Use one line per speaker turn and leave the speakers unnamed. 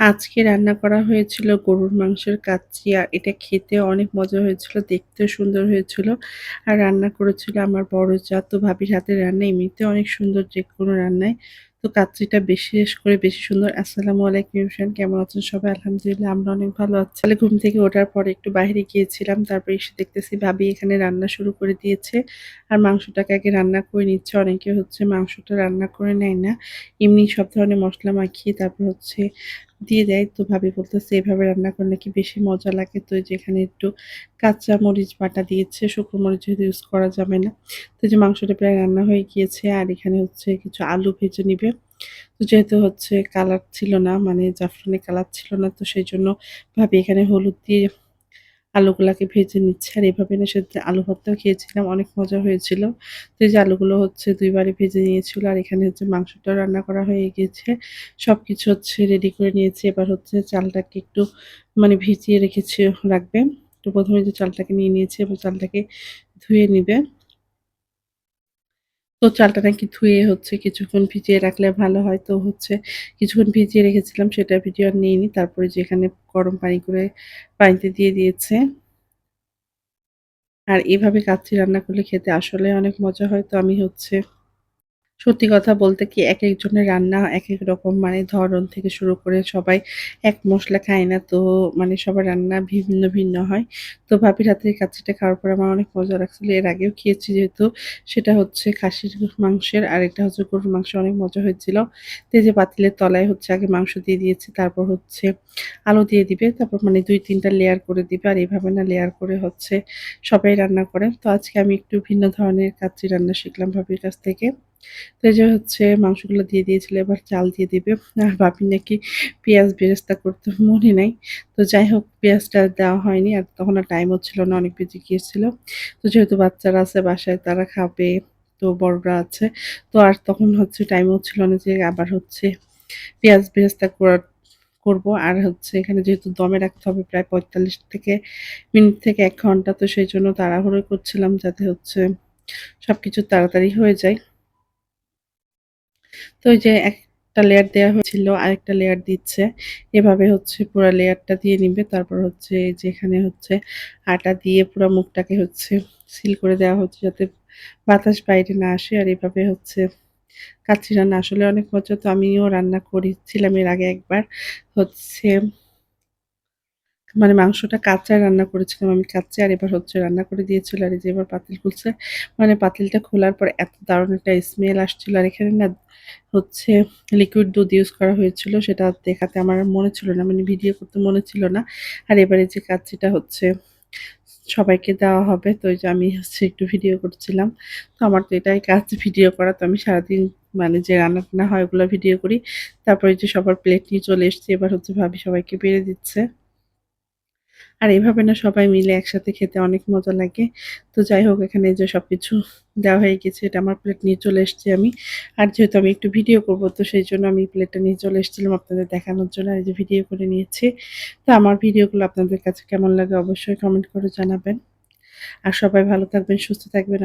আজকে রান্না করা হয়েছিল গরুর মাংসের কাচ্চি, আর এটা খেতে অনেক মজা হয়েছিল, দেখতেও সুন্দর হয়েছিল। আর রান্না করেছিল আমার বড় যা তো ভাবির হাতের রান্না, এমনিতে অনেক সুন্দর যে কোনো রান্নায় তো কাচ্চিটা বিশেষ করে বেশি সুন্দর। আসসালামু আলাইকুম ইমশান, কেমন আছেন সবাই? আলহামদুলিল্লাহ, আমরা অনেক ভালো আছি। তাহলে ঘুম থেকে ওঠার পরে একটু বাইরে গিয়েছিলাম, তারপর এসে দেখতেছি ভাবি এখানে রান্না শুরু করে দিয়েছে। আর মাংসটাকে আগে রান্না করে নিচ্ছে, অনেকে হচ্ছে মাংসটা রান্না করে নেয় না। এমনি সব ধরনের মশলা মাখিয়ে, তারপর হচ্ছে দিয়ে দেয়। তো ভাবি বলতেছে, এভাবে রান্না করলে নাকি বেশি মজা লাগে? তো যেখানে একটু কাঁচা মরিচ বাটা দিয়েছে। শুকনো মরিচ যেহেতু ইউজ করা যাবে না। তো যে মাংসটা প্রায় রান্না হয়ে গিয়েছে। আর এখানে হচ্ছে কিছু আলু ভেজে নিবে। তো যেহেতু হচ্ছে কালার ছিল না মানে জাফরানি কালার ছিল না, তো সেই জন্য ভাবি এখানে হলুদ দিয়ে আলুগুলাকে ভেজে নিচ্ছে। আর এভাবে না সেদিন আলু ভর্তাও খেয়েছিলাম, অনেক মজা হয়েছিল। তো এই যে আলুগুলো হচ্ছে দুইবারে ভেজে নিয়েছিল, আর এখানে হচ্ছে মাংসটাও রান্না করা হয়ে গিয়েছে সব কিছু হচ্ছে রেডি করে নিয়েছি। এবার হচ্ছে চালটাকে একটু মানে ভিজিয়ে রেখেছি, রাখবে। তো প্রথমে যে চালটাকে নিয়ে নিয়েছে, এবার চালটাকে ধুয়ে নিবে। তো চালটা নাকি ধুয়ে হচ্ছে, কিছুক্ষণ ভিজিয়ে রাখলে ভালো হয়। তো হচ্ছে কিছুক্ষণ ভিজিয়ে রেখেছিলাম, সেটা ভিডিও আর নিইনি। তারপরে যেখানে গরম পানি করে পানিতে দিয়ে দিয়েছে। আর এভাবে কাচ্ছি রান্না করলে খেতে আসলে অনেক মজা হয়। তো আমি হচ্ছে সত্যি কথা বলতে কি এক একজনের রান্না এক এক রকম মানে ধরন থেকে শুরু করে সবাই এক মশলা খায় না। তো মানে সবার রান্না ভিন্ন, ভিন্ন হয়। তো ভাবির হাতের কাচ্চিটা খাওয়ার পর আমার অনেক মজা লাগছিল। এর আগেও খেয়েছি যেহেতু সেটা হচ্ছে খাসির মাংসের আর একটা হচ্ছে গরুর মাংস অনেক মজা হয়েছিল। তো এই যে পাতিলের তলায় হচ্ছে আগে মাংস দিয়ে দিয়েছি। তারপর হচ্ছে আলু দিয়ে দিবে। তারপর মানে ২-৩ টা লেয়ার করে দিবে। আর এভাবে না লেয়ার করে হচ্ছে সবাই রান্না করে। তো আজকে আমি একটু ভিন্ন ধরনের কাচ্চি রান্না শিখলাম ভাবির কাছ থেকে। তো যে হচ্ছে মাংসগুলো দিয়ে দিয়েছিল, এবার চাল দিয়ে দিবে। আর ভাবি নাকি পেঁয়াজ বেরেস্তা করতে মনে নাই। তো যাই হোক, পেঁয়াজটা দেওয়া হয়নি আর তখন আর টাইমও ছিল না, অনেক বেজে গিয়েছিল। তো যেহেতু বাচ্চারা আছে বাসায়, তারা খাবে, তো বড়রা আছে। তো আর তখন হচ্ছে টাইমও ছিল না যে আবার হচ্ছে পেঁয়াজ বেরেস্তা করার করব। আর হচ্ছে এখানে যেহেতু দমে রাখতে হবে প্রায় পঁয়তাল্লিশ থেকে, মিনিট থেকে এক ঘণ্টা, তো সেই জন্য তাড়াহুড়ো করছিলাম যাতে হচ্ছে সব কিছু তাড়াতাড়ি হয়ে যায়। তো যে একটা লেয়ার দেওয়া হয়েছিল, আরেকটা লেয়ার দিচ্ছে। এভাবে হচ্ছে পুরো লেয়ারটা দিয়ে নিবে। তারপর হচ্ছে যেখানে হচ্ছে আটা দিয়ে পুরো মুখটাকে হচ্ছে সিল করে দেওয়া হচ্ছে যাতে বাতাস বাইরে না আসে। আর এভাবে হচ্ছে কাচ্চি রান্না। আসলে অনেক মজা তো আমিও রান্না করেছিলাম এর আগে একবার। হচ্ছে মানে মাংসটা কাঁচা রান্না করেছিলাম, আমি কাচ্চা আর এবার হচ্ছে রান্না করে দিয়েছিল আর যে এবার পাতিল খুলছে। মানে পাতিলটা খোলার পর এত দারুণ একটা স্মেল আসছিল আর এখানে না হচ্ছে লিকুইড দুধ ইউজ করা হয়েছিল, সেটা দেখাতে আমার মনে ছিল না মানে ভিডিও করতে মনে ছিল না। আর এবারে যে কাচ্চিটা হচ্ছে সবাইকে দেওয়া হবে, তো ওই যে আমি হচ্ছে একটু ভিডিও করছিলাম। তো আমার তো এটাই কাজ ভিডিও করা। তো আমি সারাদিন মানে যে রান্না টান্না হয় ওগুলো ভিডিও করি। তারপরে যে সবার প্লেট নিয়ে চলে এসছে, এবার হচ্ছে ভাবি সবাইকে বেড়ে দিচ্ছে। আর এভাবে না সবাই মিলে একসাথে খেতে অনেক মজা লাগে। তো যাই হোক, এখানে যে সব কিছু দেওয়া হয়ে গেছে, এটা আমার প্লেট নিয়ে চলে এসেছি আমি। আর যেহেতু আমি একটু ভিডিও করব, তো সেই জন্য আমি প্লেটটা নিয়ে চলে এসেছিলাম আপনাদের দেখানোর জন্য, আর যে ভিডিও করে নিয়েছি। তো আমার ভিডিওগুলো আপনাদের কাছে কেমন লাগে অবশ্যই কমেন্ট করে জানাবেন। আর সবাই ভালো থাকবেন, সুস্থ থাকবেন।